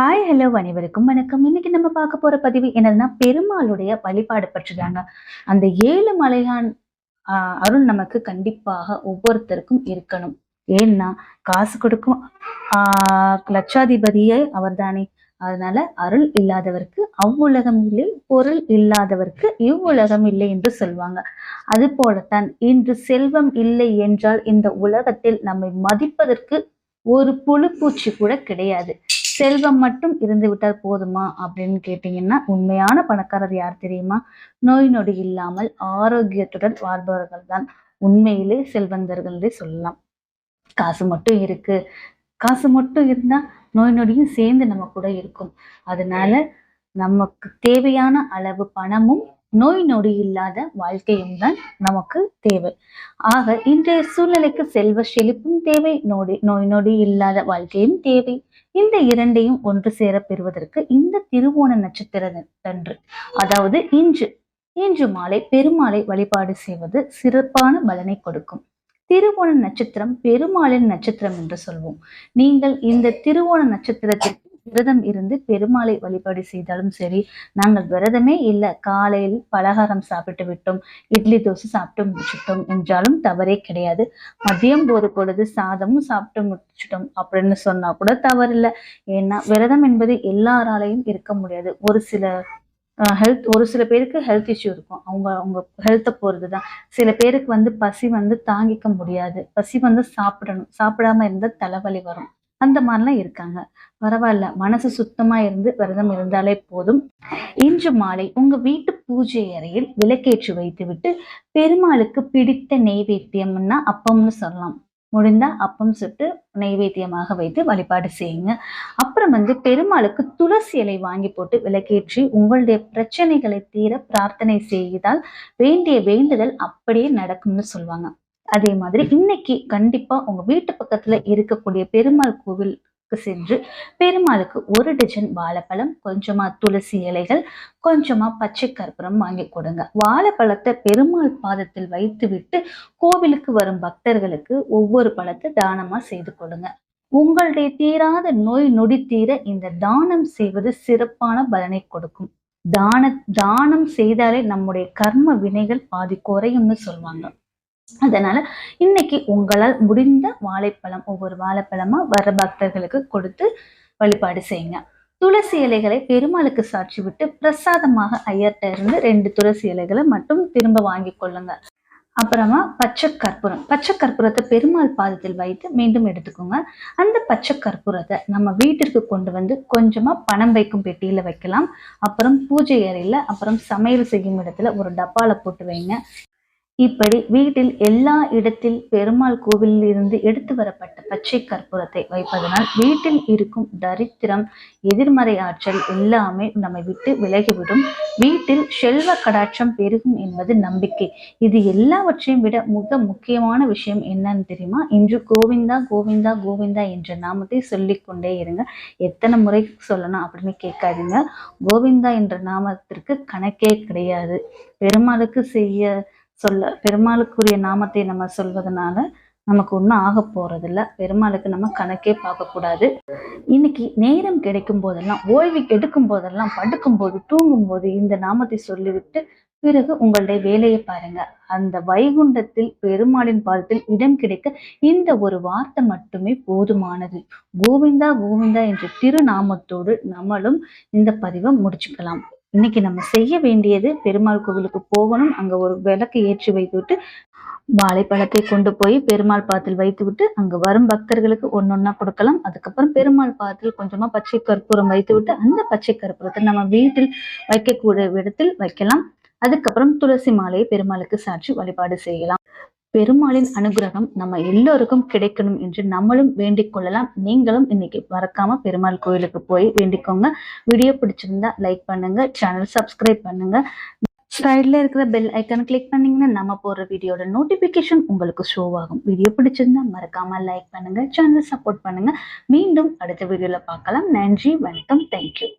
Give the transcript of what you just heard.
Hi hello அனைவருக்கும் வணக்கம். இன்னைக்கு நம்ம பார்க்க போற பதிவு என்னதுன்னா பெருமாளுடைய வழிபாடு பற்றிதாங்க. அந்த ஏழு மலையான் அருள் நமக்கு கண்டிப்பாக ஒவ்வொருத்தருக்கும் இருக்கணும். ஏன்னா காசு கொடுக்கும் ஆஹ் லட்சாதிபதியே அவர்தானே. அதனால அருள் இல்லாதவருக்கு அவ்வுலகம் இல்லை பொருள் இல்லாதவருக்கு இவ்வுலகம் இல்லை என்று சொல்வாங்க. அது போலத்தான் இன்று செல்வம் இல்லை என்றால் இந்த உலகத்தில் நம்மை மதிப்பதற்கு ஒரு புழுப்பூச்சி கூட கிடையாது. செல்வம் மட்டும் இருந்து விட்டால் போதுமா அப்படின்னு கேட்டீங்கன்னா உண்மையான பணக்காரர் யார் தெரியுமா? நோய் நொடி இல்லாமல் ஆரோக்கியத்துடன் வாழ்பவர்கள் தான். உண்மையிலே செல்வந்தர்கள் சொல்லலாம். காசு மட்டும் இருக்கு. காசு மட்டும் இருந்தா நோய் நொடியும் சேர்ந்து நம்ம கூட இருக்கும். அதனால நமக்கு தேவையான அளவு பணமும் நோய் நொடி இல்லாத வாழ்க்கையும் தான் நமக்கு தேவை. ஆக இன்றைய சூழ்நிலைக்கு செல்வ செழிப்பும் தேவை நோடி நோய் நொடி இல்லாத வாழ்க்கையும் தேவை. இந்த இரண்டையும் ஒன்று சேர பெறுவதற்கு இந்த திருவோண நட்சத்திரத்தன்று அதாவது இன்று இன்று மாலை பெருமாளை வழிபாடு செய்வது சிறப்பான பலனை கொடுக்கும். திருவோண நட்சத்திரம் பெருமாளின் நட்சத்திரம் என்று சொல்வோம். நீங்கள் இந்த திருவோண நட்சத்திரத்திற்கு விரதம் இருந்து பெருமாளை வழிபாடு செய்தாலும் சரி நாங்கள் விரதமே இல்லை காலையில் பலகாரம் சாப்பிட்டு விட்டோம் இட்லி தோசை சாப்பிட்டு முடிச்சுட்டோம் என்றாலும் தவறே கிடையாது. மதியம் போது பொழுது சாதமும் சாப்பிட்டு முடிச்சிட்டோம் அப்படின்னு சொன்னா கூட தவறில்லை. ஏன்னா விரதம் என்பது எல்லாராலையும் இருக்க முடியாது. ஒரு சில ஹெல்த் ஒரு சில பேருக்கு ஹெல்த் இஷ்யூ இருக்கும். அவங்க அவங்க ஹெல்த்தை பொறுத்து தான் சில பேருக்கு வந்து பசி வந்து தாங்கிக்க முடியாது. பசி வந்து சாப்பிடணும். சாப்பிடாம இருந்தால் தலைவலி வரும். அந்த மாதிரிலாம் இருக்காங்க. பரவாயில்ல. மனசு சுத்தமா இருந்து விரதம் இருந்தாலே போதும். இன்று மாலை உங்க வீட்டு பூஜை அறையில் விளக்கேற்றி வைத்துவிட்டு பெருமாளுக்கு பிடித்த நெய்வேத்தியம்னா அப்பம்னு சொல்லலாம். முடிந்தா அப்பம் சுட்டு நெய்வேத்தியமாக வைத்து வழிபாடு செய்யுங்க. அப்புறம் வந்து பெருமாளுக்கு துளசி இலை வாங்கி போட்டு விளக்கேற்றி உங்களுடைய பிரச்சனைகளை தீர பிரார்த்தனை செய்தால் வேண்டிய வேண்டுதல் அப்படியே நடக்கும்னு சொல்லுவாங்க. அதே மாதிரி இன்னைக்கு கண்டிப்பா உங்க வீட்டு பக்கத்துல இருக்கக்கூடிய பெருமாள் கோவிலுக்கு சென்று பெருமாளுக்கு ஒரு டஜன் வாழைப்பழம் கொஞ்சமா துளசி இலைகள் கொஞ்சமா பச்சை கற்பூரம் வாங்கி கொடுங்க. வாழைப்பழத்தை பெருமாள் பாதத்தில் வைத்து விட்டு கோவிலுக்கு வரும் பக்தர்களுக்கு ஒவ்வொரு பழத்தை தானமா செய்து கொடுங்க. உங்களுடைய தீராத நோய் நொடி தீர இந்த தானம் செய்வது சிறப்பான பலனை கொடுக்கும். தான தானம் செய்தாலே நம்முடைய கர்ம வினைகள் பாதி குறையும்னு சொல்லுவாங்க. அதனால இன்னைக்கு உங்களால் முடிந்த வாழைப்பழம் ஒவ்வொரு வாழைப்பழமா வர பக்தர்களுக்கு கொடுத்து வழிபாடு செய்யுங்க. துளசி இலைகளை பெருமாளுக்கு சாட்சி விட்டு பிரசாதமாக ஐயர்கிட்ட இருந்து ரெண்டு துளசி இலைகளை மட்டும் திரும்ப வாங்கி கொள்ளுங்க. அப்புறமா பச்சை கற்பூரம். பச்சை கற்பூரத்தை பெருமாள் பாதத்தில் வைத்து மீண்டும் எடுத்துக்கோங்க. அந்த பச்சை கற்பூரத்தை நம்ம வீட்டிற்கு கொண்டு வந்து கொஞ்சமா பணம் வைக்கும் பெட்டியில வைக்கலாம். அப்புறம் பூஜை அறையில அப்புறம் சமையல் செய்யும் இடத்துல ஒரு டப்பால போட்டு வைங்க. இப்படி வீட்டில் எல்லா இடத்தில் பெருமாள் கோவிலில் இருந்து எடுத்து வரப்பட்ட பச்சை கற்பூரத்தை வைப்பதனால் வீட்டில் இருக்கும் தரித்திரம் எதிர்மறை ஆற்றல் எல்லாமே நம்மை விட்டு விலகிவிடும். வீட்டில் செல்வ கடாட்சம் பெருகும் என்பது நம்பிக்கை. இது எல்லாவற்றையும் விட மிக முக்கியமான விஷயம் என்னன்னு தெரியுமா? இன்று கோவிந்தா கோவிந்தா கோவிந்தா என்ற நாமத்தை சொல்லிக்கொண்டே இருங்க. எத்தனை முறை சொல்லணும் அப்படின்னு கேட்காதீங்க. கோவிந்தா என்ற நாமத்திற்கு கணக்கே கிடையாது. பெருமாளுக்கு செய்ய சொல்ல பெருமாளுக்குரிய நாமத்தை நம்ம சொல்வதனால நமக்கு ஒன்றும் ஆக போறதில்ல. பெருமாளுக்கு நம்ம கணக்கே பார்க்கக்கூடாது இன்னைக்கு நேரம் கிடைக்கும் போதெல்லாம் ஓய்வு எடுக்கும் போதெல்லாம் படுக்கும் போது தூங்கும் போது இந்த நாமத்தை சொல்லிவிட்டு பிறகு உங்களுடைய வேலையை பாருங்க. அந்த வைகுண்டத்தில் பெருமாளின் பாதத்தில் இடம் கிடைக்க இந்த ஒரு வார்த்தை மட்டுமே போதுமானது. கோவிந்தா கோவிந்தா என்ற திருநாமத்தோடு நம்மளும் இந்த பதிவை முடிச்சுக்கலாம். இன்னைக்கு நம்ம செய்ய வேண்டியது பெருமாள் கோவிலுக்கு போகணும். அங்க ஒரு விளக்கு ஏற்றி வைத்துவிட்டு வாழைப்பழத்தை கொண்டு போய் பெருமாள் பாத்தில் வைத்து விட்டு அங்க வரும் பக்தர்களுக்கு ஒன்னொன்னா கொடுக்கலாம். அதுக்கப்புறம் பெருமாள் பாத்தில் கொஞ்சமா பச்சை கற்பூரம் வைத்து விட்டு அந்த பச்சை கற்பூரத்தை நம்ம வீட்டில் வைக்கக்கூடிய இடத்தில் வைக்கலாம். அதுக்கப்புறம் துளசி மாலையை பெருமாளுக்கு சாற்றி வழிபாடு செய்யலாம். பெருமாளின் அனுகிரகம் நம்ம எல்லோருக்கும் கிடைக்கணும் என்று நம்மளும் வேண்டிக் கொள்ளலாம். நீங்களும் இன்னைக்கு மறக்காம பெருமாள் கோயிலுக்கு போய் வேண்டிக்கோங்க. வீடியோ பிடிச்சிருந்தா லைக் பண்ணுங்க சேனல் சப்ஸ்கிரைப் பண்ணுங்க. சைடில் இருக்கிற பெல் ஐக்கன் கிளிக் பண்ணீங்கன்னா நம்ம போடுற வீடியோட நோட்டிஃபிகேஷன் உங்களுக்கு ஷோ ஆகும். வீடியோ பிடிச்சிருந்தா மறக்காம லைக் பண்ணுங்க சேனல் சப்போர்ட் பண்ணுங்க. மீண்டும் அடுத்த வீடியோல பார்க்கலாம். நன்றி வணக்கம். தேங்க்யூ